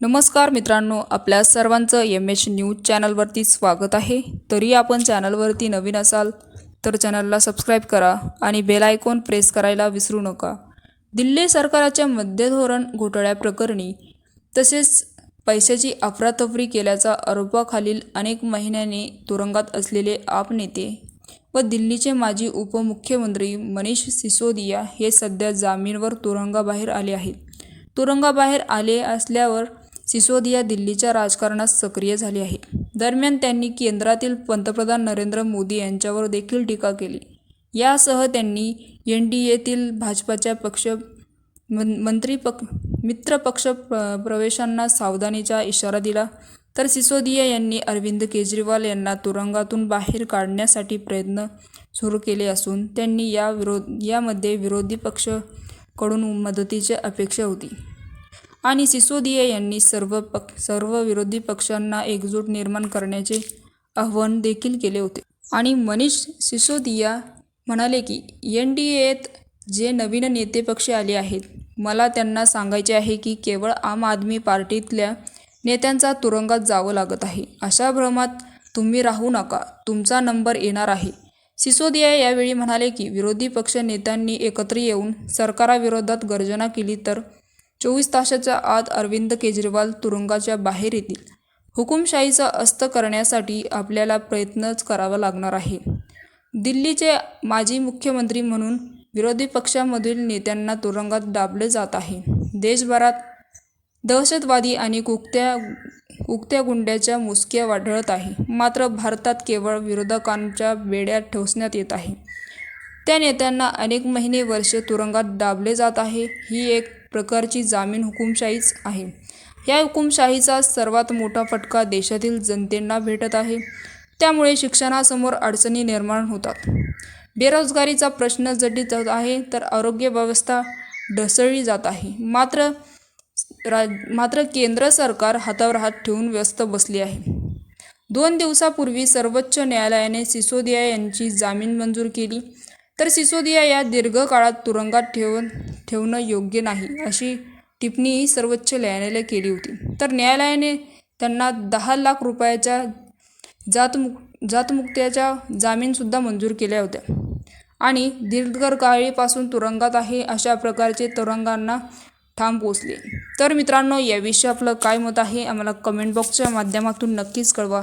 नमस्कार मित्रांनो आपल्या सर्वांचं एम एच न्यूज चॅनलवरती स्वागत आहे. तरी आपण चॅनलवरती नवीन असाल तर चॅनलला सबस्क्राईब करा आणि बेल आयकॉन प्रेस करायला विसरू नका. दिल्ली सरकारच्या मध्यधोरण घोटाळ्याप्रकरणी तसेच पैशाची अफरातफरी केल्याचा आरोपाखालील अनेक महिन्यांनी तुरुंगात असलेले आप नेते व दिल्लीचे माजी उपमुख्यमंत्री मनीष सिसोदिया हे सध्या जामीनवर तुरुंगाबाहेर आले आहेत. तुरुंगाबाहेर आले असल्यावर सिसोदिया दिल्लीच्या राजकारणात सक्रिय झाले आहे. दरम्यान त्यांनी केंद्रातील पंतप्रधान नरेंद्र मोदी यांच्यावर देखील टीका केली. यासह त्यांनी एन डी एतील भाजपाच्या पक्ष मंत्री पक मित्र पक्ष प्र प्रवेशांना सावधानीचा इशारा दिला. तर सिसोदिया यांनी अरविंद केजरीवाल यांना तुरुंगातून बाहेर काढण्यासाठी प्रयत्न सुरू केले असून त्यांनी या विरोध यामध्ये विरोधी पक्षकडून मदतीची अपेक्षा होती. आणि सिसोदिया यांनी सर्व पक सर्व विरोधी पक्षांना एकजूट निर्माण करण्याचे आव्हान देखील केले होते. आणि मनीष सिसोदिया म्हणाले की एन डी एत जे नवीन नेते पक्ष आले आहेत मला त्यांना सांगायचे आहे की केवळ आम आदमी पार्टीतल्या नेत्यांचा तुरुंगात जावं लागत आहे. अशा भ्रमात तुम्ही राहू नका तुमचा नंबर येणार आहे. सिसोदिया यावेळी म्हणाले की विरोधी पक्ष नेत्यांनी एकत्र येऊन सरकाराविरोधात गर्जना केली तर चोवीस तासाच्या आत अरविंद केजरीवाल तुरुंगाच्या बाहेर येतील. हुकुमशाहीचा अस्त करण्यासाठी आपल्याला प्रयत्नच करावा लागणार आहे. दिल्लीचे माजी मुख्यमंत्री म्हणून विरोधी पक्षामधील नेत्यांना तुरुंगात दाबले जात आहे. देशभरात दहशतवादी आणि कुकत्या उक्त्या गुंड्याच्या मुसक्या वाढळत आहे. मात्र भारतात केवळ विरोधकांच्या बेड्या ठोसण्यात येत आहे. त्या नेत्यांना अनेक महिने वर्ष तुरुंगात दाबले जात आहे. ही एक प्रकारची जामीन हुकुमशाहीच आहे. या हुकुमशाहीचा सर्वात मोठा फटका देशातील जनतेंना भेटत आहे. त्यामुळे शिक्षणासमोर अडचणी निर्माण होतात. बेरोजगारीचा प्रश्न जटिल जात आहे तर आरोग्य व्यवस्था ढसळली जात आहे. मात्र रा मात्र केंद्र सरकार हातावर हात ठेवून व्यस्त बसली आहे. दोन दिवसापूर्वी सर्वोच्च न्यायालयाने सिसोदिया यांची जामीन मंजूर केली. तर सिसोदिया या दीर्घकाळात तुरुंगात ठेवून ठेवणं योग्य नाही अशी टिप्पणी सर्वोच्च न्यायालयाने केली होती. तर न्यायालयाने त्यांना दहा लाख रुपयाच्या जातमुक जातमुक्त्याच्या जामीनसुद्धा मंजूर केल्या होत्या. आणि दीर्घकाळीपासून तुरुंगात आहे अशा प्रकारचे तुरुंगांना ठाम पोचले तर मित्रांनो याविषयी आपलं काय मत आहे आम्हाला कमेंट बॉक्सच्या माध्यमातून नक्कीच कळवा.